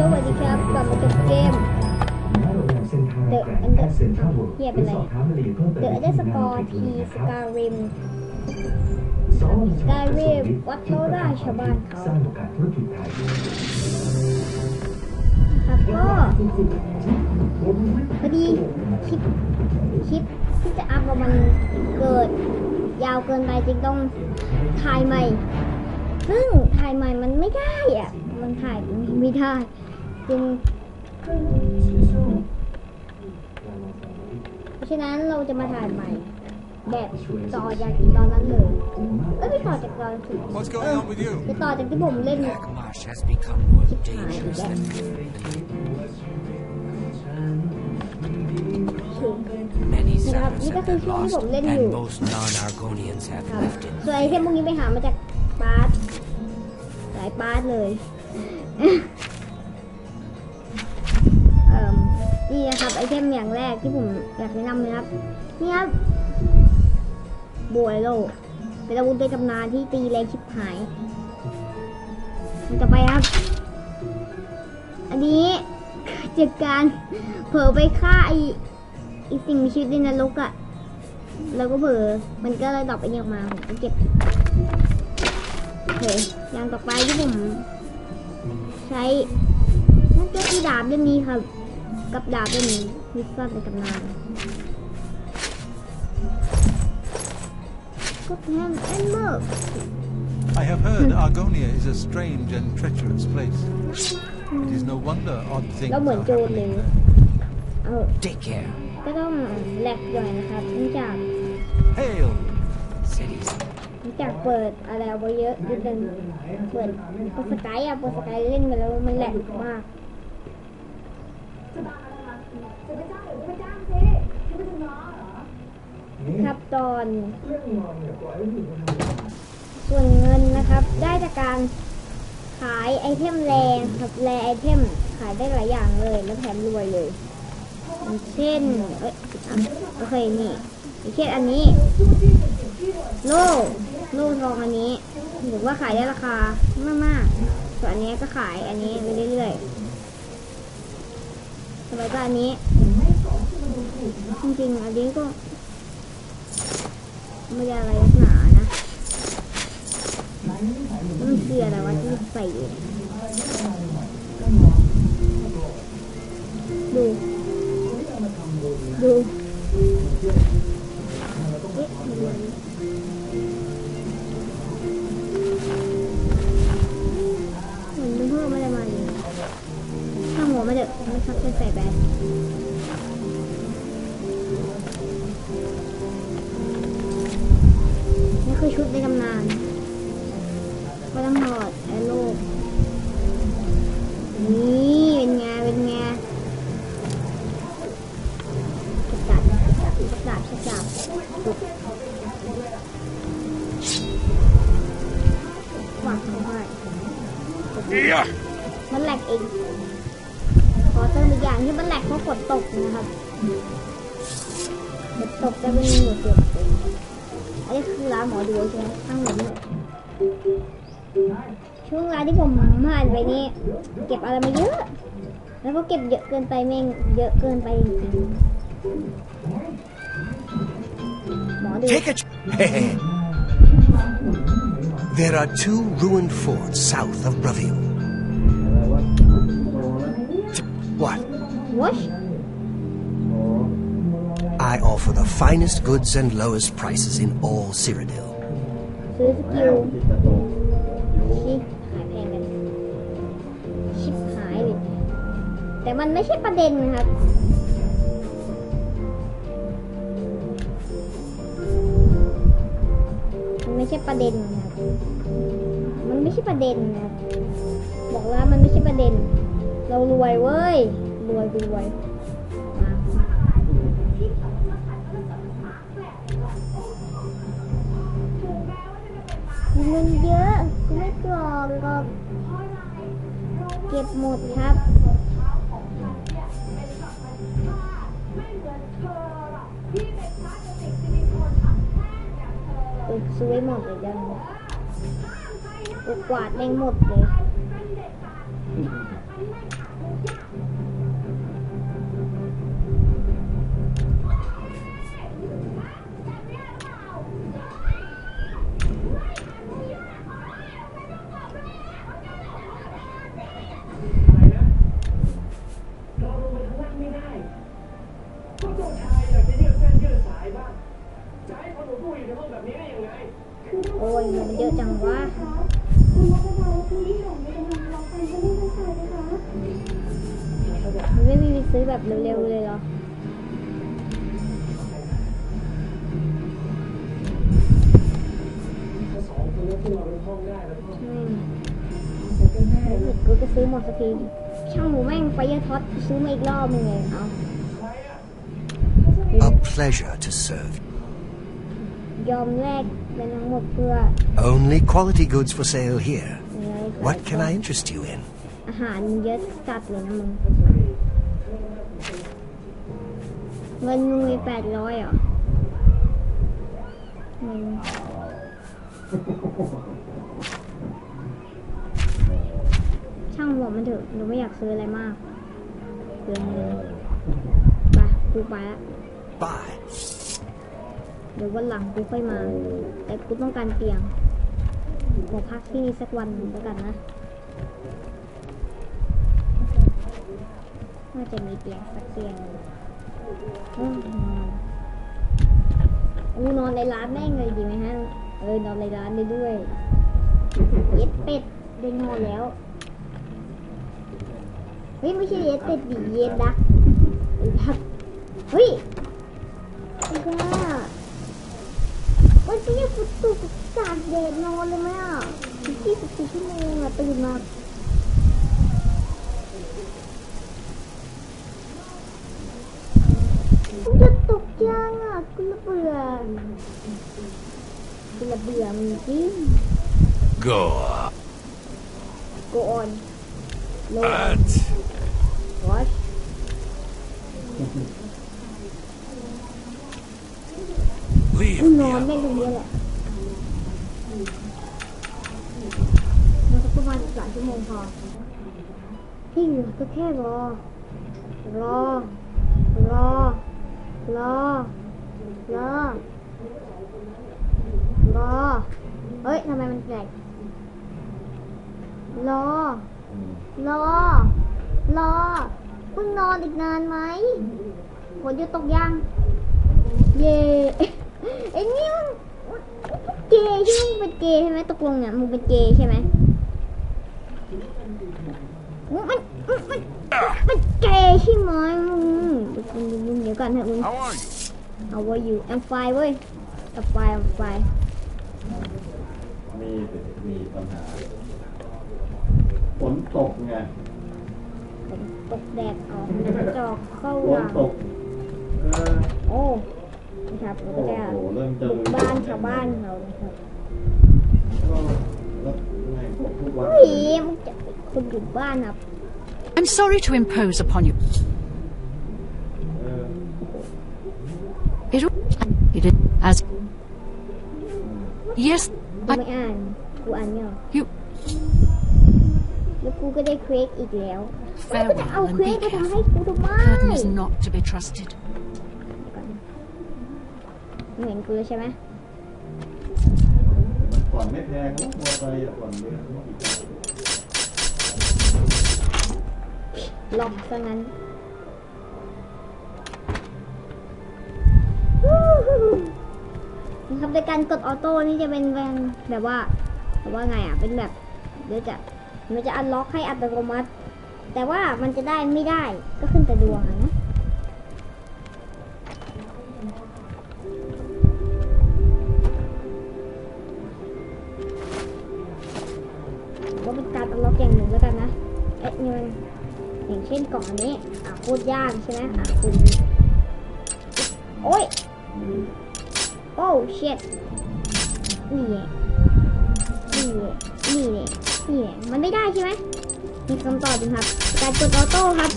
สวัสดีครับกลับมากับเกมเดอะอันเดอร์เฮียเป็นไร The Underscore T Skyrim สกายเวฟวัดโลราชาวบ้านเขาสร้างโอกาสธุรกิจไทยครับก็พอดีคลิปคลิปที่จะอัพอะมันเกิด ยาวเกินไปจึงต้องถ่ายใหม่ ซึ่งถ่ายใหม่มันไม่ได้อะ มันถ่ายไม่ได้ จึงเพราะฉะนั้นเราจะมาถ่ายใหม่ แบบต่อจากตอนนั้นเลยเอ้ยไม่ต่อจากตอนที่ What's เอ going อ on with you? จะต่อจากที่ผมเล่น Akamash has become more dangerous than ถึง many นะครับ settlers นี่ก็ have คือ been ช่วงที่ lost, ผมเล่นอยู่ and most non-Argonians have ครับ left in ส่วนไอเทมพวกนี้ไปหามาจากปาร์ตหลายปาร์ตเลย นี่นะครับไอเทมอย่างแรกที่ผมอยากแนะนำเลยครับนี่ครับโบัวโลเป็นอาวุธในตำนานที่ตีแรงชิบหาย มันจะไปครับ อันนี้จากการเผลอไปฆ่าไอไอสิ่งมีชีวิตในนรกอะแล้วก็เผลอมันก็เลยดรอปไปออกมาผมก็เก็บโอเคอย่างต่อไปที่ผม ใช้นั่นก็คือดาบเล่มนี้ครับ กับดาบเล่มนี้วิซ่าเป็นตำนานก็แทมแอนเมอร์ I have heard Argonia is a strange and treacherous place. It is no wonder odd things แล้วเหมือน are โจรเลย happening there. เอา Take care. ก็ต้องแหลกหน่อยนะครับเนื่องจาก Hail! Cities. เนื่องจากเปิดอะไรเอาไว้เยอะนิดนึงเปิดเปิดสกายอะเปิดสกายเล่นไปแล้วมันแหลกมาก ครับตอน ส่วนเงินนะครับได้จากการขายไอเทมแรงครับแรไอเทมขายได้หลายอย่างเลยแล้วแถมรวยเลยอย่างเช่นเอ้ยอะโอเคนี่อย่างเช่นอันนี้ โล่โล่ทองอันนี้ถือว่าขายได้ราคามากมากๆส่วนอันนี้ก็ขายอันนี้ไปเรื่อยๆสมัยก็อันนี้ จริงๆอันนี้ก็ ไม่ได้อะไรหนานะมันคืออะไรวะที่ใส่ดูดูดู ฝนตกจะเป็นหนูเสียบเองอันนี้คือร้านหมอดูใช่ไหมข้างหลังเนี่ยช่วงเวลาที่ผมผ่านไปนี่เก็บอะไรมาเยอะ แล้วก็เก็บเยอะเกินไปแม่งเยอะเกินไปจริงๆหมอดู Take a. Ch- there are two ruined forts south of Bravil. T- What? I offer the finest goods and lowest prices in all Cyrodiil. ซื้อสกิลชิปหายแพงกันชิปหายเลยแต่มันไม่ใช่ประเด็นนะครับมันไม่ใช่ประเด็นนะครับมันไม่ใช่ประเด็นนะครับบอกแล้วมันไม่ใช่ประเด็น เรารวยเว้ยรวยรวย เงินเยอะกูไม่กรอกหรอกเก็บหมดครับอุดซื้อไว้หมดเลยจังอุดกวาดแม่งหมดเลย กูจะซื้อหมดสักทีช่างหมูแม่งไฟยท็อตซื้อมาอีกรอบนึงเลยเอา A pleasure to serve. ยอมแลกเป็นทั้งหมดเพื่อ Only quality goods for sale here. อะไร What can I interest you in? อาหารมึงเยอะจัดเลยนะมึงเงินมึงมีแปดร้อยเหรอเงิน ช่างหัวมันเถอะหนูไม่อยากซื้ออะไรมากเปลืองเงินไปกูไปละ Bye. เดี๋ยววันหลังกูค่อยมา แต่กูต้องการเตียงขอพักที่นี่สักวันหนึ่งแล้วกันนะน่าจะมีเตียงสักเตียงหนึ่งอืมนอนกูนอนในร้านแม่งเลยดีไหมฮะ เออนอนในร้านได้ด้วยเย็ดเป็ดได้นอนแล้ว เฮ้ยไม่ใช่เย็ดเป็ดดิเย็ดดักเย็ดดักเฮ้ยไอ้บ้าวันนี้กูตุกจากเดดนอนเลยไหมอะที่สิบสี่ชั่วโมงอะตื่นมา กูจะตกยังอะกูระเบื่อกูระ เบื่อมึงจริง Go. go on low on watch กู Leave น me อน alone. แม่งตรงนี้แหละนอนสักประมาณสามชั่วโมงพอที่เหลือก็แค่รอ รอ รอ รอ รอ รอเฮ้ยทำไมมันแปลกรอ รอ รอเพิ่งนอนอีกนานไหมฝนจะตกยัง เย่ไอ้นี่มันมันเกย์ใช่ไหมมึงเป็นเกย์ใช่ไหมตกลงเนี่ยมึงเป็นเกย์ใช่ไหมมันมันมันมันเกย์ใช่ไหมมึงมึงมึงเดี๋ยวก่อนเถอะมึง How are you? How are you I'm fine เว้ย I'm fine I'm fine มีมีปัญหาฝนตกไงผมตกแดดออกจอกเข้าฝหนลังตกเออโอ้นะครับเราโอ้ก็จะโหเริ่มจะบุกบ้านชาวบ้านเขานะครับก็แล้วไงตกทุกวันเฮ้ยมึงจะเป็นคนอยู่บ้านครับ I'm sorry to impose upon you. เออ It, it is as. Yes, กู I, ไม่อ่าน กูอ่านไม่ออก you. แล้วกูก็ได้เควกอีกแล้วแล้วกูจะ Farewell เอา and เควก be มาทำให้ careful. กูทำไม Curtain is not to be trusted. มึงเห็นกูแล้วใช่ไหมมันผ่อนไม่แพงนะมอเตอร์ไซค์อะผ่อนเยอะล็อกซะงั้น นะครับโดยการกดออโต้นี่จะเป็นแบบว่าแบบว่าไงอะเป็นแบบเดี๋ยวจะมันจะอันล็อกให้อัตโนมัติ แต่ว่ามันจะได้ไม่ได้ก็ขึ้นแต่ดวงอะนะก็เป็นการอันล็อกอย่างหนึ่งแล้วกันนะเอ๊ะนี่มันอย่างเช่นกล่องอันนี้อะโคตรยากใช่ไหมอะคุณ เช็ดนี่แหลนี่แหลนี่แหละนี่แหละมันไม่ได้ใช่ไหมมีคำตอบอยู่ครับ การกดออโต้ครับ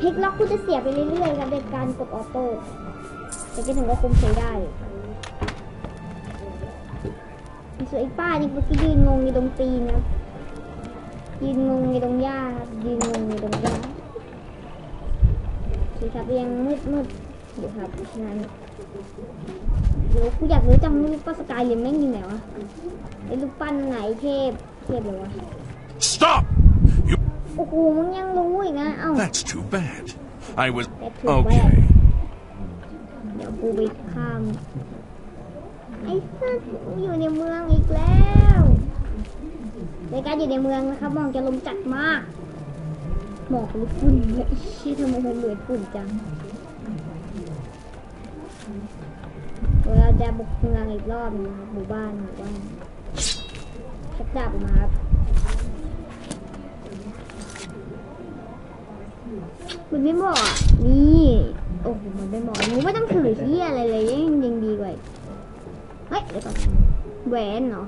พลิกล็อกคุณจะเสียไปเรื่อยๆครับในการกดออโต้แต่ก็ถึงว่าคุมใช้ได้ส่วนอ้ป้านี่เมื่อกี้ยืนงงในตรงตีนครับยืนงงในตรงหญ้าครับยืนงงในตรงหญ้าสีครับยังมืดๆอยู่ครับฉะนั้น เดี๋ยวกูอยากรู้จังรูปปั้นสกายเลนแม่งอยู่ไหนวะไอ้รูปปั้นไหนเทพเทพเลยวะ Stop! You. โอ้โหมึงยังรู้อีกนะเอ้า That's too bad. I was. That's too bad. Okay. เดี๋ยวกูไปข้ามไอ้สัสกูอยู่ในเมืองอีกแล้วในการอยู่ในเมืองนะครับหมองจะลมจัดมากหมอกหรือฝุ่นเนี่ยไอ้เชี่ยทำไมมันเหมือนฝุ่นจัง จะบุกเมืองอีกรอบนึงนะครับหมู่บ้านหมู่บ้านชักดาบออกมาครับมันไม่เหมาะอะนี่โอ้โหมันไม่เหมาะหนูไม่ต้องถือเที่ยอะไรเลยยังยังดีกว่าเฮ้ยเดี๋ยวก่อนแหวนเหรอ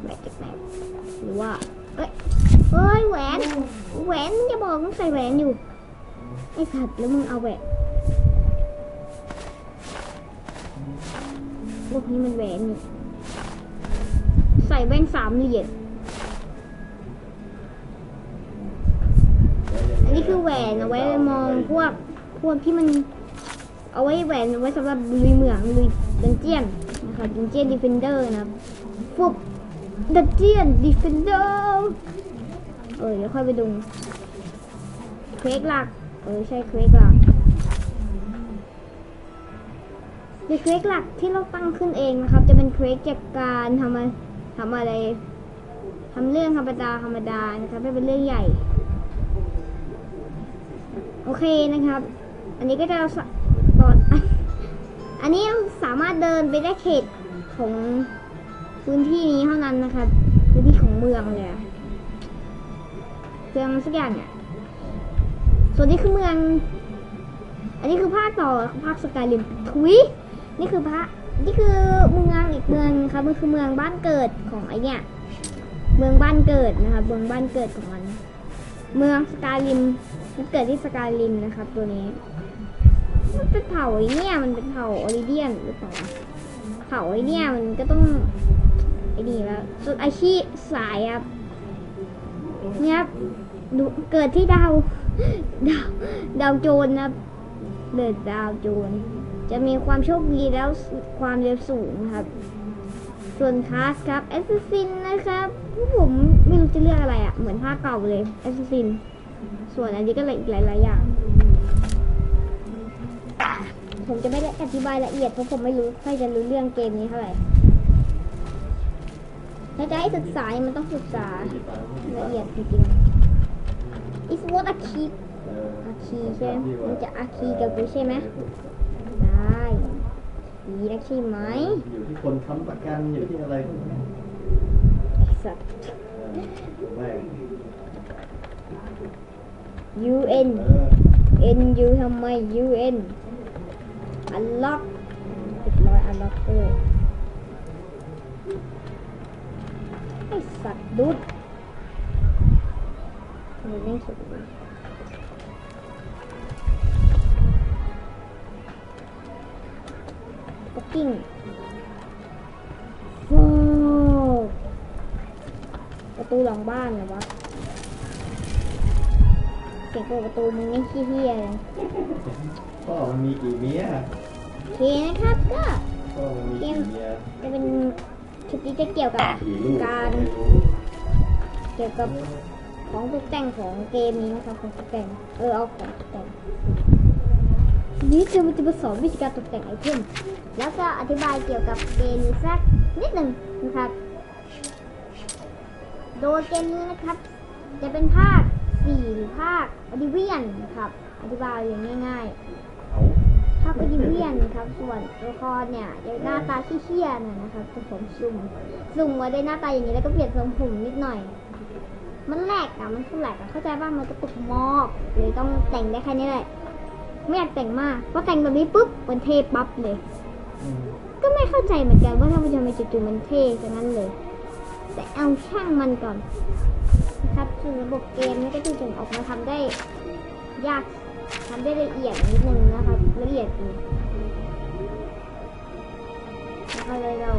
แหวนจากไหนหรือว่าเอ้ยเอ้ยแหวน แหวนอย่าบอกมึงใส่แหวนอยู่ไอ้สัตว์แล้วมึงเอาแหวน วกนี้มันแหวนนี่ใส่แว่นสามเหรียญอันนี้คือแหวนเอาไว้มองพวกพวกที่มันเอาไว้แหวนเอาไว้สำหรับลุยเหมืองลุยดันเจียนนะคะดันเจียนดีเฟนเดอร์นะพวกดันเจียนดีเฟนเดอร์เออเดี๋ยวค่อยไปดูเควกหลัก เออใช่เควกหลัก ในเควกหลักที่เราตั้งขึ้นเองนะครับ จะเป็นเควกจากการทำอะไรทำอะไรทำเรื่องธรรมดาธรรมดานะครับไม่เป็นเรื่องใหญ่ โอเคนะครับ อันนี้ก็จะสะบอดอันนี้สามารถเดินไปได้เขตของพื้นที่นี้เท่านั้นนะครับพื้นที่ของเมืองเลยเมืองสักอย่างเนี่ยส่วนนี้คือเมือง อันนี้คือภาคต่อภาคสกายริมทุย นี่คือพระ นี่คือเมืองอีกเมืองครับมันคือเมืองบ้านเกิดของไอเนี่ย เมืองบ้านเกิดนะครับ เมืองบ้านเกิดของมัน เมืองสกายริม มันเกิดที่สกายริมนะครับ ตัวนี้ มันเป็นเผ่าไอเนี่ย มันเป็นเผ่าออริเดียนหรือเปล่า เผ่าไอเนี่ยมันก็ต้องไอ้นี่แล้วส่วนอาชีพสายครับเนี่ยครับดูเกิดที่ดาว ดาว ดาวโจรนะครับเดินดาวโจร จะมีความโชคดีแล้วความเร็วสูงครับ ส่วนคลาสครับแอสซิสินนะครับผมไม่รู้จะเลือกอะไรอะ่ะ เหมือนภาคเก่าเลยแอสซิสิน ส่วนอันนี้ก็เลยอีกหลาย ๆ อย่าง ผมจะไม่ได้อธิบายละเอียดเพราะผมไม่รู้ใครจะรู้เรื่องเกมนี้เท่าไหร่ถ้าจะให้ศึกษาเนี่ยมันต้องศึกษาละเอียดจริงๆ is what a key อาคีใช่ไหมมันจะอาคีกับกูใช่ไหม ดีนักใช่ไหมอยู่ที่คนค้ำประกันอยู่ที่อะไรพวกนี้ไอ้สัตว์ เออแม่ง UN เออ N U ทำไม UN unlock เรียบร้อย unlock เออไอ้สัตว์ดุดทำไมไม่สุดเลย กกิ้งโอ้ประตูหลังบ้านเหรอวะเสียงเปิดประตูมึงนี่ขี้เฮียเลยพ่อมันมีกี่เมียโอเคนะครับก็พ่อมันมีกี่เมียจะเป็นคลิปนี้จะเกี่ยวกับกี่ลูกการไม่รู้เกี่ยวกับของตกแต่งของเกมนี้นะครับของตกแต่งเออเอาของตกแต่ง นี้จะมันจะมาสอนวิธีการตกแต่งไอเทม แล้วก็อธิบายเกี่ยวกับเกมนี้สักนิดหนึ่งนะครับ โดยเกมนี้นะครับ จะเป็นภาค4หรือภาคอดิเวียนนะครับ อธิบายอย่างง่ายๆ ภาพอดิเวียนครับ ส่วนตัวละครเนี่ยจะหน้าตาเขี้ยๆหน่อยนะครับแต่ผมซุ่มซุ่มไว้ได้หน้าตาอย่างนี้แล้วก็เปลี่ยนทรงผมนิดหน่อยมันแหลกอะมันคือแหลกอะเข้าใจป่ะมันกระตุกมอกเลยต้องแต่งได้แค่นี้แหละ ไม่อยากแต่งมากเพราะแต่งแบบนี้ปุ๊บมันเทปั๊บเลย อืมก็ไม่เข้าใจเหมือนกันว่าทำไมทำไมจู่ๆมันเท่ซะงั้นเลย แต่เอาช่างมันก่อนนะครับส่วนระบบเกมนี่ก็จริงๆออกมาทำได้ยากทำได้ละเอียดนิดนึงนะครับละเอียดจริงแล้วก็เลยเรา